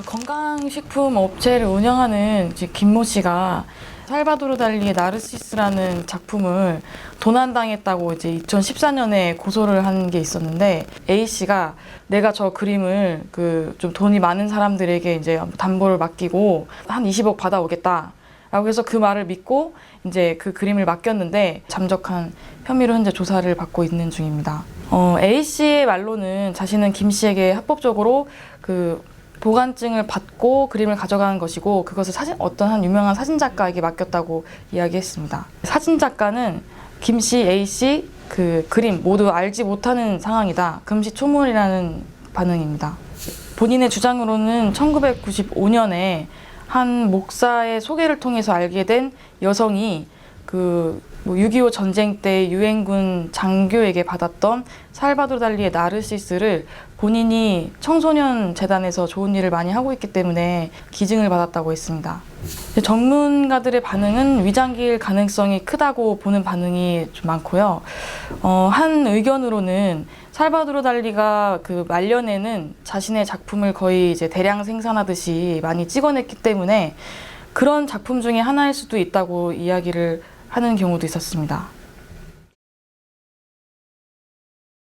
그 건강식품 업체를 운영하는 김모 씨가 살바도르 달리의 나르시스라는 작품을 도난당했다고 이제 2014년에 고소를 한 게 있었는데 A 씨가 내가 저 그림을 그 좀 돈이 많은 사람들에게 이제 담보를 맡기고 한 20억 받아오겠다. 라고 해서 그 말을 믿고 이제 그 그림을 맡겼는데 잠적한 혐의로 현재 조사를 받고 있는 중입니다. 어, A 씨의 말로는 자신은 김 씨에게 합법적으로 그 보관증을 받고 그림을 가져간 것이고 그것을 사진 어떤 한 유명한 사진 작가에게 맡겼다고 이야기했습니다. 사진 작가는 김 씨, A 씨 그 그림 모두 알지 못하는 상황이다. 금시 초문이라는 반응입니다. 본인의 주장으로는 1995년에 한 목사의 소개를 통해서 알게 된 여성이 그 6.25 전쟁 때 유엔군 장교에게 받았던 살바도르 달리의 나르시스를 본인이 청소년 재단에서 좋은 일을 많이 하고 있기 때문에 기증을 받았다고 했습니다. 전문가들의 반응은 위장기일 가능성이 크다고 보는 반응이 좀 많고요. 어, 한 의견으로는 살바도르 달리가 그 말년에는 자신의 작품을 거의 이제 대량 생산하듯이 많이 찍어냈기 때문에 그런 작품 중에 하나일 수도 있다고 이야기를 하는 경우도 있었습니다.